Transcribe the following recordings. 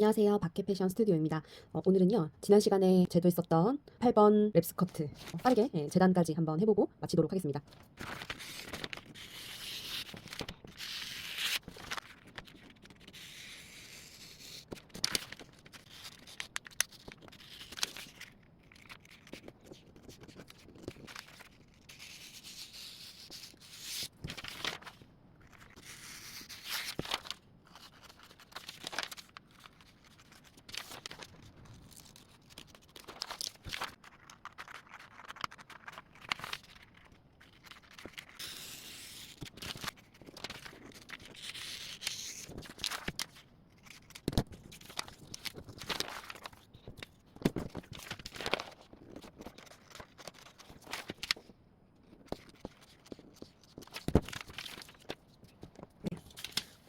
안녕하세요. 박해 패션 스튜디오입니다. 어, 오늘은요, 지난 시간에 제도했었던 8번 랩 스커트 어, 빠르게 예, 재단까지 한번 해보고 마치도록 하겠습니다.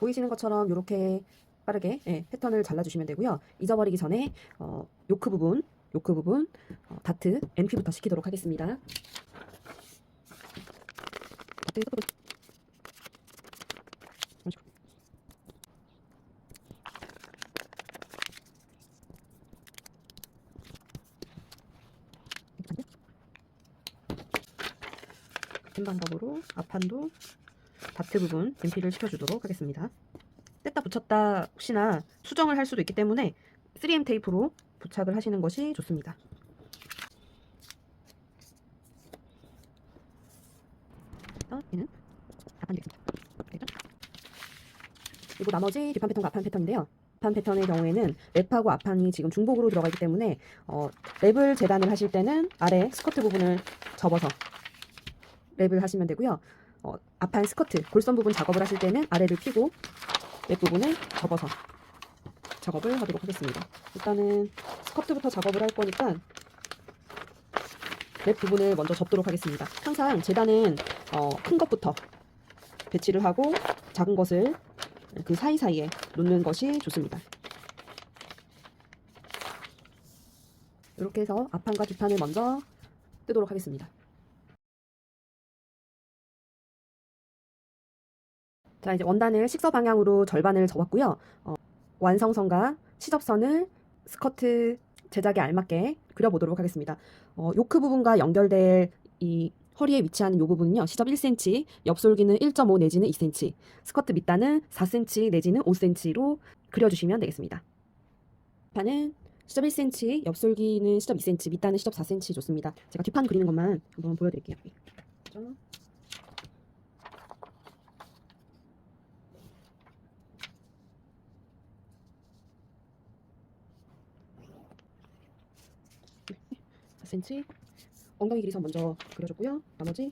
보이시는 것처럼 이렇게 빠르게 예, 패턴을 잘라주시면 되고요. 잊어버리기 전에 어, 요크 부분, 요크 부분 어, 다트 MP부터 시키도록 하겠습니다. 같은 방법으로 앞판도 다트 부분 MP를 시켜주도록 하겠습니다. 뗐다 붙였다 혹시나 수정을 할 수도 있기 때문에 3M 테이프로 부착을 하시는 것이 좋습니다. 얘는? 그리고 나머지 뒷판 패턴과 앞판 패턴인데요. 앞판 패턴의 경우에는 랩하고 앞판이 지금 중복으로 들어가 있기 때문에 어, 랩을 재단을 하실 때는 아래 스커트 부분을 접어서 랩을 하시면 되고요. 어, 앞판 스커트, 골선 부분 작업을 하실 때는 아래를 피고 랩 부분을 접어서 작업을 하도록 하겠습니다. 일단은 스커트부터 작업을 할 거니까 랩 부분을 먼저 접도록 하겠습니다. 항상 재단은 어, 큰 것부터 배치를 하고 작은 것을 그 사이사이에 놓는 것이 좋습니다. 이렇게 해서 앞판과 뒷판을 먼저 뜨도록 하겠습니다. 자, 이제 원단을 식서 방향으로 절반을 접었고요. 어, 완성선과 시접선을 스커트 제작에 알맞게 그려보도록 하겠습니다. 어, 요크 부분과 연결될 이 허리에 위치하는 이 부분은요. 시접 1cm, 옆솔기는 1.5 내지는 2cm, 스커트 밑단은 4cm 내지는 5cm로 그려주시면 되겠습니다. 판은 시접 1cm, 옆솔기는 시접 2cm, 밑단은 시접 4cm 좋습니다. 제가 뒷판 그리는 것만 한번 보여드릴게요. 4cm 엉덩이 길이선 먼저 그려줬고요. 나머지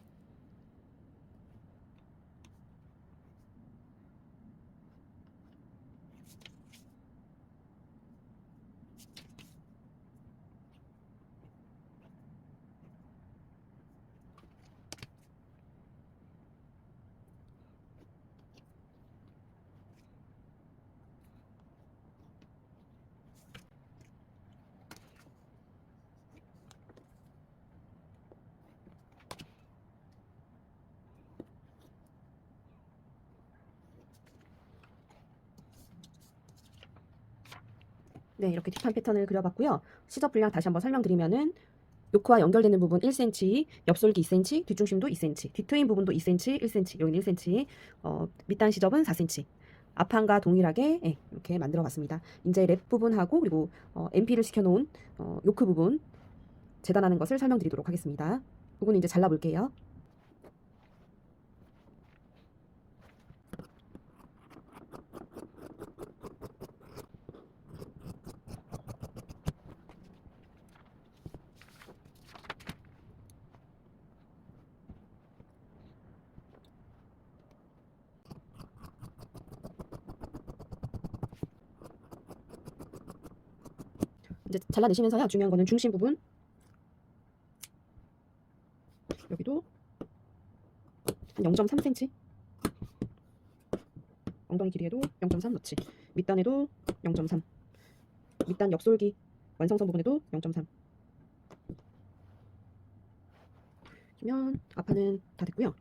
네, 이렇게 뒷판 패턴을 그려봤고요. 시접 분량 다시 한번 설명드리면은 요크와 연결되는 부분 1cm, 옆솔기 2cm, 뒷중심도 2cm, 뒤트임 부분도 2cm, 1cm, 여기는 1cm, 어, 밑단 시접은 4cm. 앞판과 동일하게 예, 이렇게 만들어 봤습니다. 이제 랩 부분하고 그리고 어, MP를 시켜놓은 어, 요크 부분 재단하는 것을 설명드리도록 하겠습니다. 부분 이제 잘라볼게요. 이제 잘라내시면서요. 중요한 거는 중심 부분. 여기도 한 0.3cm 엉덩이 길이에도 0.3 넣지. 밑단에도 0.3 밑단 옆솔기 완성선 부분에도 0.3 그러면 앞판은 다 됐고요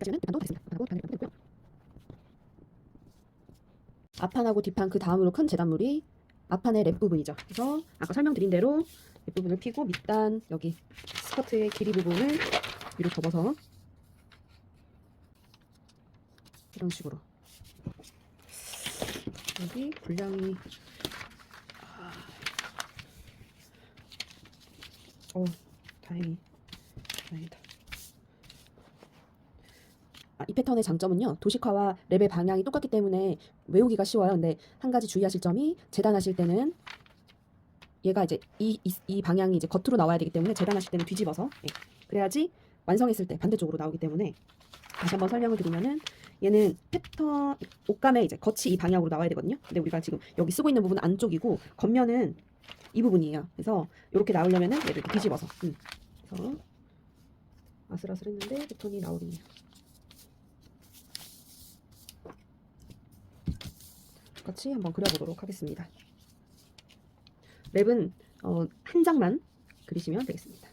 그러면 뒷판도 됐습니다. 앞판하고 뒷판을. 앞판하고 뒷판 그 다음으로 큰 재단물이 앞판의 랩 부분이죠. 그래서 아까 설명드린 대로 랩 부분을 피고 밑단 여기 스커트의 길이 부분을 위로 접어서 이런 식으로 여기 분량이 아. 어 다행히 다행이다. 아, 이 패턴의 장점은요 도식화와 랩의 방향이 똑같기 때문에 외우기가 쉬워요. 근데 한 가지 주의하실 점이 재단하실 때는 얘가 이제 이, 이, 이 방향이 이제 겉으로 나와야 되기 때문에 재단하실 때는 뒤집어서 예. 그래야지 완성했을 때 반대쪽으로 나오기 때문에 다시 한번 설명을 드리면은 얘는 패턴 옷감의 이제 겉이 이 방향으로 나와야 되거든요. 근데 우리가 지금 여기 쓰고 있는 부분은 안쪽이고 겉면은 이 부분이에요. 그래서 이렇게 나오려면은 얘를 이렇게 뒤집어서 음. 그래서 아슬아슬했는데 패턴이 나오겠네요. 같이 한번 그려보도록 하겠습니다. 랩은 어, 한 장만 그리시면 되겠습니다.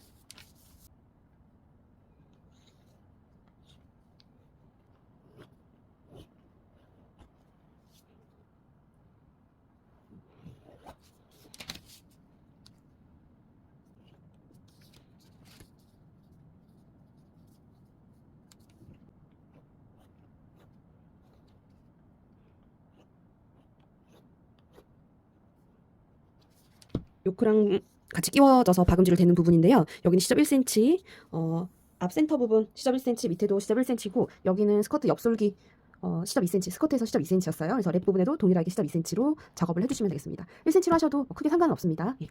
요크랑 같이 끼워져서 박음질을 대는 부분인데요. 여기는 시접 1cm, 어, 앞 센터 부분 시접 1cm, 밑에도 시접 1cm고 여기는 스커트 옆솔기 어, 시접 2cm, 스커트에서 시접 2cm였어요. 그래서 랩 부분에도 동일하게 시접 2cm로 작업을 해주시면 되겠습니다. 1cm로 하셔도 뭐 크게 상관은 없습니다. 예.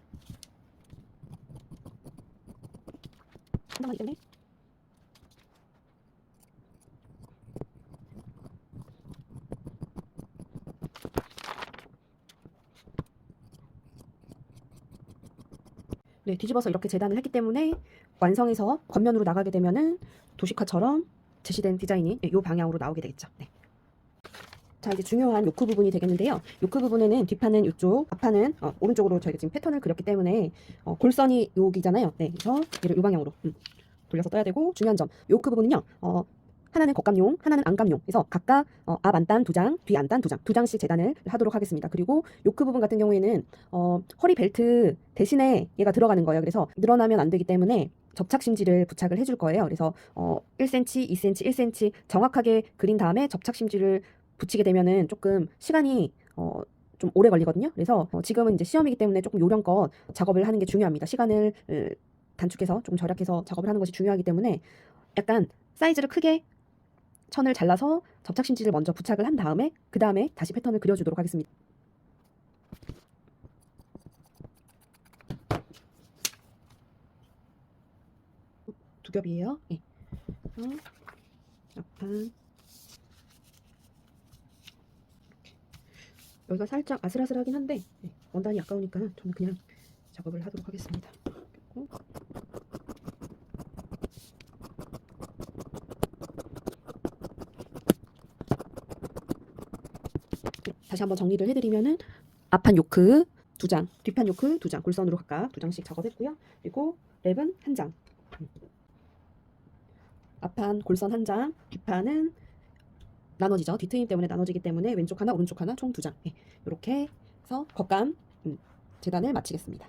한장만 때문에 네, 뒤집어서 이렇게 재단을 했기 때문에 완성해서 겉면으로 나가게 되면은 도식화처럼 제시된 디자인이 이 방향으로 나오게 되겠죠. 네. 자 이제 중요한 요크 부분이 되겠는데요. 요크 부분에는 뒷판은 이쪽, 앞판은 어, 오른쪽으로 저희가 지금 패턴을 그렸기 때문에 어, 골선이 여기잖아요. 네, 그래서 이 방향으로 음, 돌려서 떠야 되고 중요한 점 요크 부분은요. 어, 하나는 겉감용, 하나는 안감용. 그래서 각각 어, 앞 안단 두 장, 뒤 안단 두 장, 두 장씩 재단을 하도록 하겠습니다. 그리고 요크 부분 같은 경우에는 어, 허리 벨트 대신에 얘가 들어가는 거예요. 그래서 늘어나면 안 되기 때문에 접착 심지를 부착을 해줄 거예요. 그래서 어, 1cm, 2cm, 1cm 정확하게 그린 다음에 접착 심지를 붙이게 되면은 조금 시간이 어, 좀 오래 걸리거든요. 그래서 어, 지금은 이제 시험이기 때문에 조금 요령껏 작업을 하는 게 중요합니다. 시간을 으, 단축해서 조금 절약해서 작업을 하는 것이 중요하기 때문에 약간 사이즈를 크게 천을 잘라서 접착 심지를 먼저 부착을 한 다음에 그 다음에 다시 패턴을 그려주도록 하겠습니다. 두 겹이에요. 예. 그래서 앞판. 여기가 살짝 아슬아슬하긴 한데 예, 원단이 아까우니까 저는 그냥 작업을 하도록 하겠습니다. 그리고 다시 한번 정리를 해드리면은 앞판 요크 두 장, 뒷판 요크 두 장, 골선으로 각각 두 장씩 작업했고요. 그리고 랩은 한 장. 앞판 골선 한 장, 뒷판은 나눠지죠. 뒤트임 때문에 나눠지기 때문에 왼쪽 하나, 오른쪽 하나, 총 두 장. 예, 이렇게 해서 겉감 음, 재단을 마치겠습니다.